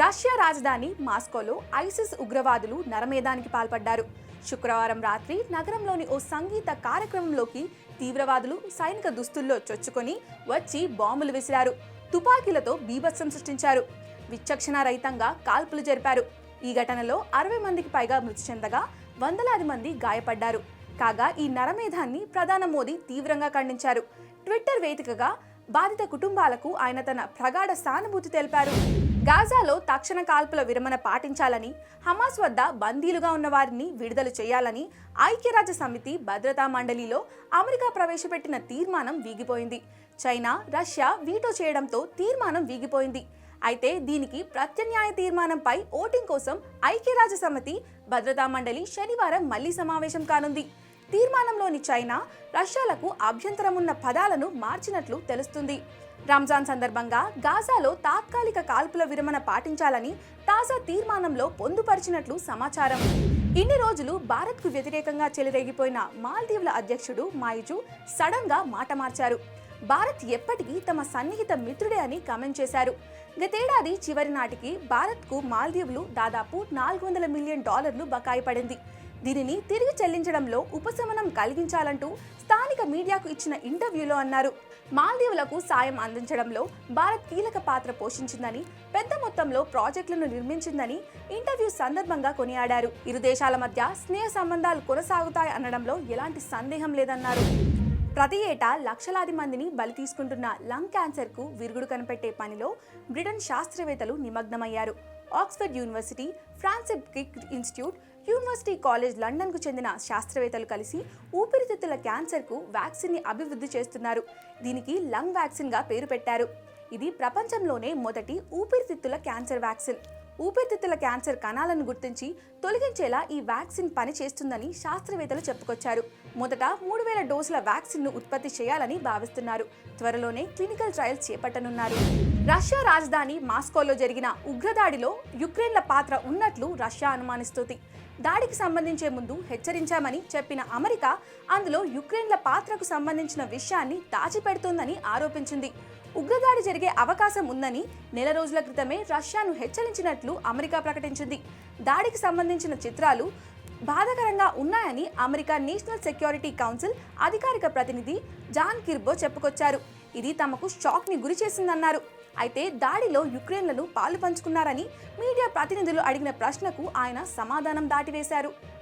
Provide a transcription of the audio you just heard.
Russia రాజధాని మాస్కోలో ISIS ఉగ్రవాదులు నరమేధానికి పాల్పడ్డారు. శుక్రవారం రాత్రి నగరంలోని ఓ సంగీత కార్యక్రమంలోకి తీవ్రవాదులు సైనిక దుస్తుల్లో చొచ్చుకొని వచ్చి బాంబులు విసిరారు. తుపాకీలతో బీభత్సం సృష్టించారు. విచక్షణ రహితంగా కాల్పులు జరిపారు. ఈ ఘటనలో అరవై మందికి పైగా మృతి చెందగా వందలాది మంది గాయపడ్డారు. కాగా ఈ నరమేధాన్ని ప్రధాని మోదీ తీవ్రంగా ఖండించారు. ట్విట్టర్ వేదికగా బాధిత కుటుంబాలకు ఆయన తన ప్రగాఢ సానుభూతి తెలిపారు. గాజాలో తక్షణ కాల్పుల విరమణ పాటించాలని హమాస్ వద్ద బందీలుగా ఉన్న వారిని విడుదల చేయాలని ఐక్యరాజ్య సమితి భద్రతా మండలిలో అమెరికా ప్రవేశపెట్టిన తీర్మానం వీగిపోయింది. చైనా రష్యా వీటో చేయడంతో తీర్మానం వీగిపోయింది. అయితే దీనికి ప్రత్యామ్నాయ తీర్మానంపై ఓటింగ్ కోసం ఐక్యరాజ్య సమితి భద్రతా మండలి శనివారం మళ్ళీ సమావేశం కానుంది. తీర్మానంలోని చైనా రష్యాలకు అభ్యంతరం ఉన్న పదాలను మార్చినట్లు తెలుస్తుంది. రంజాన్ సందర్భంగా గాజాలో తాత్కాలిక కాల్పుల విరమణ పాటించాలని తాజా తీర్మానంలో పొందుపరిచినట్లు సమాచారం. ఇన్ని రోజులు భారత్కు వ్యతిరేకంగా చెలరేగిపోయిన మాల్దీవుల అధ్యక్షుడు మాయిజు సడన్గా మాట మార్చారు. భారత్ ఎప్పటికీ తమ సన్నిహిత మిత్రుడే అని కామెంట్ చేశారు. గతేడాది చివరి నాటికి భారత్కు మాల్దీవులు దాదాపు నాలుగు వందల మిలియన్ డాలర్లు బకాయి పడింది. దీనిని తిరిగి చెల్లించడంలో ఉపశమనం కలిగించాలంటూ స్థానిక మీడియాకు ఇచ్చిన ఇంటర్వ్యూలో అన్నారు. మాల్దీవులకు సాయం అందించడంలో భారత్ కీలక పాత్ర పోషించిందని పెద్ద మొత్తంలో ప్రాజెక్టులను నిర్మించిందని ఇంటర్వ్యూ సందర్భంగా కొనియాడారు. ఇరు దేశాల మధ్య స్నేహ సంబంధాలు కొనసాగుతాయి అనడంలో ఎలాంటి సందేహం లేదన్నారు. ప్రతి ఏటా లక్షలాది మందిని బలి తీసుకుంటున్న లంగ్ క్యాన్సర్కు విరుగుడు కనిపెట్టే పనిలో బ్రిటన్ శాస్త్రవేత్తలు నిమగ్నమయ్యారు. ఆక్స్ఫర్డ్ యూనివర్సిటీ ఫ్రాన్సిప్ కిక్ ఇన్స్టిట్యూట్ యూనివర్సిటీ కాలేజ్ లండన్కు చెందిన శాస్త్రవేత్తలు కలిసి ఊపిరితిత్తుల క్యాన్సర్కు వ్యాక్సిన్ని అభివృద్ధి చేస్తున్నారు. దీనికి లంగ్ వ్యాక్సిన్గా పేరు పెట్టారు. ఇది ప్రపంచంలోనే మొదటి ఊపిరితిత్తుల క్యాన్సర్ వ్యాక్సిన్. ఊపిరితిత్తుల క్యాన్సర్ కణాలను గుర్తించి తొలగించేలా ఈ వ్యాక్సిన్ పనిచేస్తుందని శాస్త్రవేత్తలు చెప్పుకొచ్చారు. మొదట మూడు వేల డోసుల వ్యాక్సిన్ను ఉత్పత్తి చేయాలని భావిస్తున్నారు. త్వరలోనే క్లినికల్ ట్రయల్స్ చేపట్టనున్నారు. రష్యా రాజధాని మాస్కోలో జరిగిన ఉగ్రదాడిలో యుక్రెయిన్ల పాత్ర ఉన్నట్లు రష్యా అనుమానిస్తుంది. దాడికి సంబంధించే ముందు హెచ్చరించామని చెప్పిన అమెరికా అందులో యుక్రెయిన్ల పాత్రకు సంబంధించిన విషయాన్ని దాచిపెడుతోందని ఆరోపించింది. ఉగ్రదాడి జరిగే అవకాశం ఉందని నెల రోజుల క్రితమే రష్యాను హెచ్చరించినట్లు అమెరికా ప్రకటించింది. దాడికి సంబంధించిన చిత్రాలు బాధాకరంగా ఉన్నాయని అమెరికా నేషనల్ సెక్యూరిటీ కౌన్సిల్ అధికారిక ప్రతినిధి జాన్ కిర్బో చెప్పుకొచ్చారు. ఇది తమకు షాక్ని గురి చేసిందన్నారు. అయితే దాడిలో యుక్రెయిన్లను పాలు పంచుకున్నారని మీడియా ప్రతినిధులు అడిగిన ప్రశ్నకు ఆయన సమాధానం దాటివేశారు.